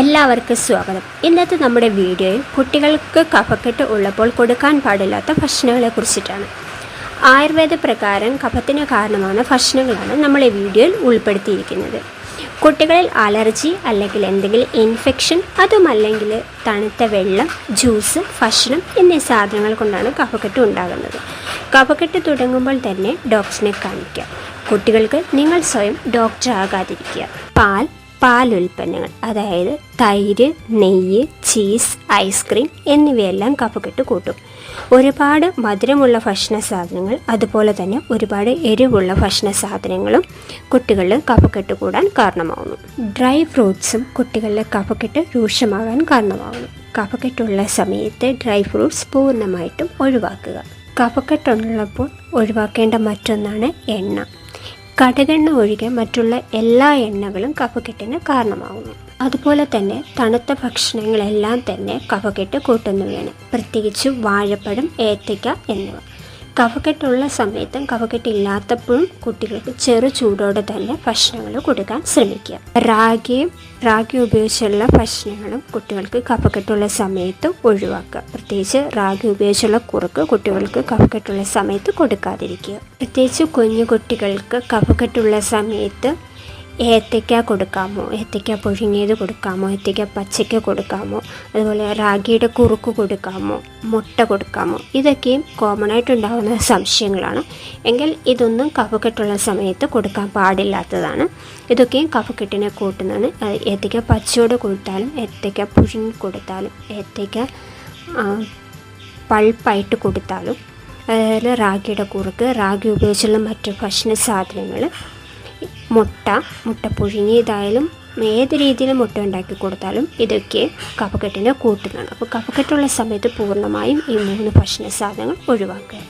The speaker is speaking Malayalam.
എല്ലാവർക്കും സ്വാഗതം. ഇന്നത്തെ നമ്മുടെ വീഡിയോയിൽ കുട്ടികൾക്ക് കഫക്കെട്ട് ഉള്ളപ്പോൾ കൊടുക്കാൻ പാടില്ലാത്ത ഭക്ഷണങ്ങളെ കുറിച്ചിട്ടാണ്. ആയുർവേദ പ്രകാരം കഫത്തിന് കാരണമാണ് ഭക്ഷണങ്ങളാണ് നമ്മൾ ഈ വീഡിയോയിൽ ഉൾപ്പെടുത്തിയിരിക്കുന്നത്. കുട്ടികളിൽ അലർജി അല്ലെങ്കിൽ എന്തെങ്കിലും ഇൻഫെക്ഷൻ അതുമല്ലെങ്കിൽ തണുത്ത വെള്ളം ജ്യൂസ് ഭക്ഷണം എന്നീ സാധനങ്ങൾ കൊണ്ടാണ് കഫക്കെട്ട് ഉണ്ടാകുന്നത്. കഫക്കെട്ട് തുടങ്ങുമ്പോൾ തന്നെ ഡോക്ടറിനെ കാണിക്കുക കുട്ടികൾക്ക് നിങ്ങൾ സ്വയം ഡോക്ടർ ആകാതിരിക്കുക പാൽ പാലുൽപ്പന്നങ്ങൾ അതായത് തൈര് നെയ്യ് ചീസ് ഐസ്ക്രീം എന്നിവയെല്ലാം കഫക്കെട്ട് കൂട്ടും. ഒരുപാട് മധുരമുള്ള ഭക്ഷണ സാധനങ്ങൾ അതുപോലെ തന്നെ ഒരുപാട് എരിവുള്ള ഭക്ഷണ സാധനങ്ങളും കുട്ടികളിൽ കഫക്കെട്ട് കൂടാൻ കാരണമാകുന്നു ഡ്രൈ ഫ്രൂട്ട്സും കുട്ടികളിലെ കഫക്കെട്ട് രൂക്ഷമാകാൻ കാരണമാകുന്നു കഫക്കെട്ടുള്ള സമയത്ത് ഡ്രൈ ഫ്രൂട്ട്സ് പൂർണമായിട്ടും ഒഴിവാക്കുക. കഫക്കെട്ടുള്ളപ്പോൾ ഒഴിവാക്കേണ്ട മറ്റൊന്നാണ് എണ്ണ. കടുകെണ്ണ ഒഴികെ മറ്റുള്ള എല്ലാ എണ്ണകളും കഫക്കെട്ടിന് കാരണമാകുന്നു. അതുപോലെ തന്നെ തണുത്ത ഭക്ഷണങ്ങളെല്ലാം തന്നെ കഫക്കെട്ട് കൂട്ടുന്നവയാണ്. പ്രത്യേകിച്ച് വാഴപ്പഴം ഏത്തയ്ക്ക എന്നിവ. കഫക്കെട്ടുള്ള സമയത്തും കഫക്കെട്ടില്ലാത്തപ്പോഴും കുട്ടികൾക്ക് ചെറു ചൂടോടെ തന്നെ ഭക്ഷണങ്ങൾ കൊടുക്കാൻ ശ്രമിക്കുക. റാഗിയും റാഗി ഉപയോഗിച്ചുള്ള ഭക്ഷണങ്ങളും കുട്ടികൾക്ക് കഫക്കെട്ടുള്ള സമയത്ത് ഒഴിവാക്കുക. പ്രത്യേകിച്ച് റാഗി ഉപയോഗിച്ചുള്ള കുറുക്ക് കുട്ടികൾക്ക് കഫക്കെട്ടുള്ള സമയത്ത് കൊടുക്കാതിരിക്കുക. പ്രത്യേകിച്ച് കുഞ്ഞു കുട്ടികൾക്ക് കഫക്കെട്ടുള്ള സമയത്ത് ഏത്തയ്ക്ക കൊടുക്കാമോ? ഏത്തയ്ക്ക പുഴുങ്ങിയത് കൊടുക്കാമോ? ഏത്തയ്ക്ക പച്ചയ്ക്ക കൊടുക്കാമോ? അതുപോലെ റാഗിയുടെ കുറുക്ക് കൊടുക്കാമോ? മുട്ട കൊടുക്കാമോ? ഇതൊക്കെയും കോമൺ ആയിട്ടുണ്ടാകുന്ന സംശയങ്ങളാണ്. എങ്കിൽ ഇതൊന്നും കഫക്കെട്ടുള്ള സമയത്ത് കൊടുക്കാൻ പാടില്ലാത്തതാണ്. ഇതൊക്കെയും കഫക്കെട്ടിനെ കൂട്ടുന്നതാണ്. ഏത്തയ്ക്ക പച്ചയോട് കൊടുത്താലും ഏത്തയ്ക്ക പുഴുങ്ങി കൊടുത്താലും ഏത്തയ്ക്ക പൾപ്പായിട്ട് കൊടുത്താലും അതുപോലെ റാഗിയുടെ കുറുക്ക് റാഗി ഉപയോഗിച്ചുള്ള മറ്റു ഭക്ഷണ സാധനങ്ങൾ മുട്ട മുട്ട പുഴുങ്ങിയതായാലും ഏത് രീതിയിൽ മുട്ട ഉണ്ടാക്കി കൊടുത്താലും ഇതൊക്കെ കഫക്കെട്ടിനെ കൂട്ടുന്നതാണ്. അപ്പോൾ കഫക്കെട്ടുള്ള സമയത്ത് പൂർണമായും ഈ മൂന്ന് ഭക്ഷണ സാധനങ്ങൾ ഒഴിവാക്കുക.